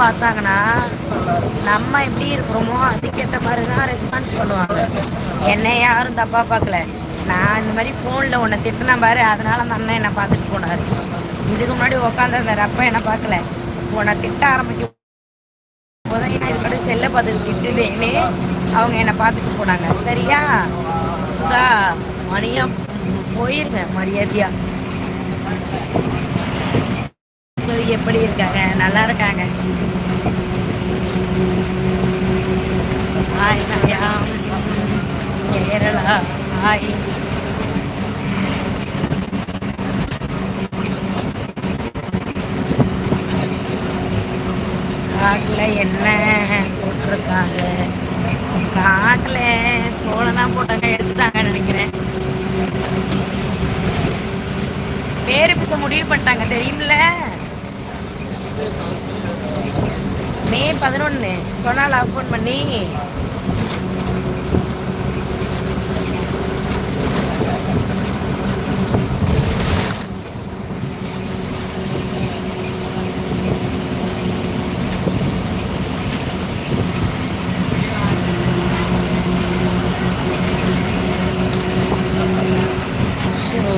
பார்த்தாங்கன்னா நம்ம எப்படி இருக்கிறோமோ அதுக்கேற்ற மாதிரி தான் ரெஸ்பான்ஸ் பண்ணுவாங்க. என்னை யாரும் தப்பாக பார்க்கல. நான் இந்த மாதிரி ஃபோனில் உன்னை திட்டின பாரு அதனால அந்த அண்ணன் என்னை பார்த்துட்டு போனார். இதுக்கு முன்னாடி உட்காந்துருந்தார் அப்போ என்னை பார்க்கல. உன்னை திட்ட ஆரம்பிக்கும் போதும் நான் செல்லை பார்த்துட்டு திட்டுதேன்னு அவங்க என்னை பார்த்துட்டு போனாங்க. சரியா? சுதா மணியம் போயிருங்க மரியாதையா. எப்படி இருக்காங்க? நல்லா இருக்காங்க. ஹாய் நயா கேரளா ஹாய் காட்டில் என்ன போட்டிருக்காங்க? காட்டில் சோளம் தான் போட்டாங்க எடுத்துட்டாங்கன்னு நினைக்கிறேன். பேரு பிச முடிவு பண்ணிட்டாங்க தெரியுமில்ல மே பதினொன்று சொன்னால் ஃபோன் பண்ணி ஷோ.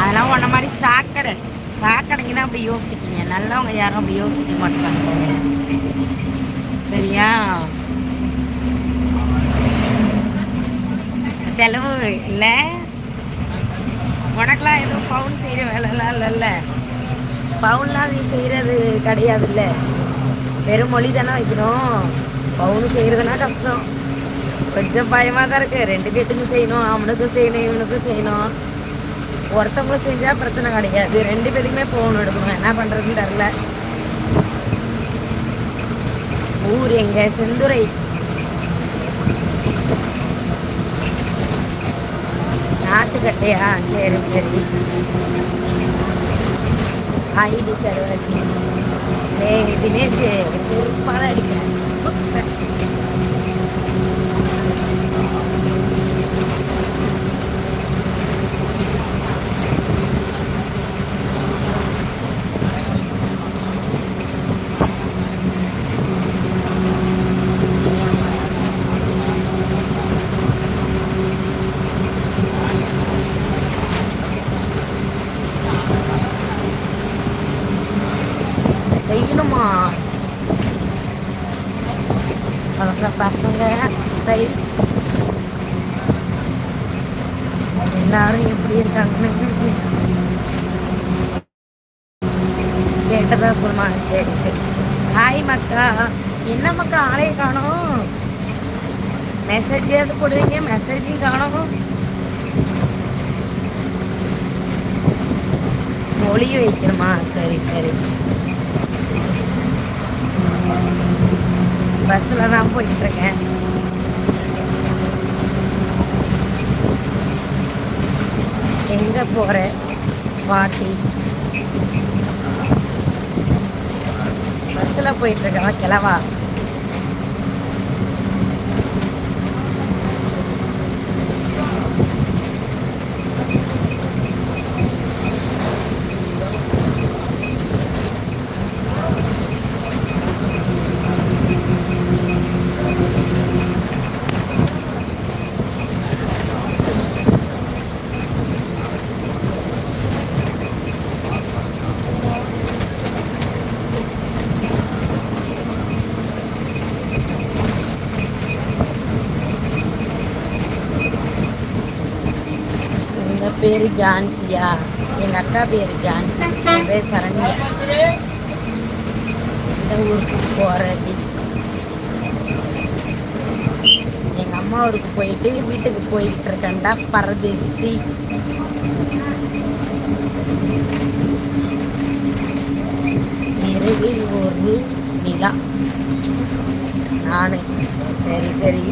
அதெல்லாம் உன்ன மாதிரி சாக்கடை சாக்கடைக்கு தான் அப்படி யோசிக்கிங்க. நல்லவங்க யாரும் அப்படி யோசிக்க மாட்டாங்க. சரியா? செலவு இல்லை உனக்கெல்லாம் எதுவும் பவுன் செய்கிற வேலைலாம் இல்லைல்ல. பவுன்லாம் நீ செய்கிறது கிடையாதுல்ல. வெறும் மொழி தானே வைக்கணும். பவுன் செய்கிறதுனா கஷ்டம். கொஞ்சம் பயமாக தான் இருக்குது ரெண்டு பேத்துக்கும் செய்யணும் அவனுக்கும் செய்யணும் இவனுக்கும் செய்யணும். ஒருத்தவங்களும் செஞ்சால் பிரச்சனை கிடையாது. ரெண்டு பேருக்குமே ஃபோன் எடுக்கணும். என்ன பண்ணுறதுன்னு தெரில ஊர் எங்க? செந்துறை. நாட்டுக்கட்டையா? சரி சரி. ஐடி கருவாச்சி. தினேஷ் செருப்பாக அடிக்கிறேன். செய்யணுமா? அவங்க பசங்க தை எல்லாரும் எப்படி இருக்காங்கன்னு கேட்டதான் சொல்லுவாங்க. சரி சரி. ஹாய் மக்கா. என்ன மக்கா ஆளைய மெசேஜ் மெசேஜாவது போடுவீங்க? மெசேஜும் காணும். மொழி வைக்கணுமா? சரி சரி. பஸ்ஸில் தான் போயிட்டு இருக்கேன் எங்கே போகிற பாட்டி. பஸ்ஸில் போயிட்டு இருக்கவா கிளவா எங்க பேர் ஜான்சியா. எங்கள் அக்கா பேர் ஜான்சி. என் பேர் சரண்யா. எந்த ஊருக்கு போகிறது எங்கள் அம்மா ஊருக்கு போயிட்டு வீட்டுக்கு போயிட்டு இருக்கேன்டா பரதேசி. இரவில் ஒரு நிலா. நானு. சரி சரி.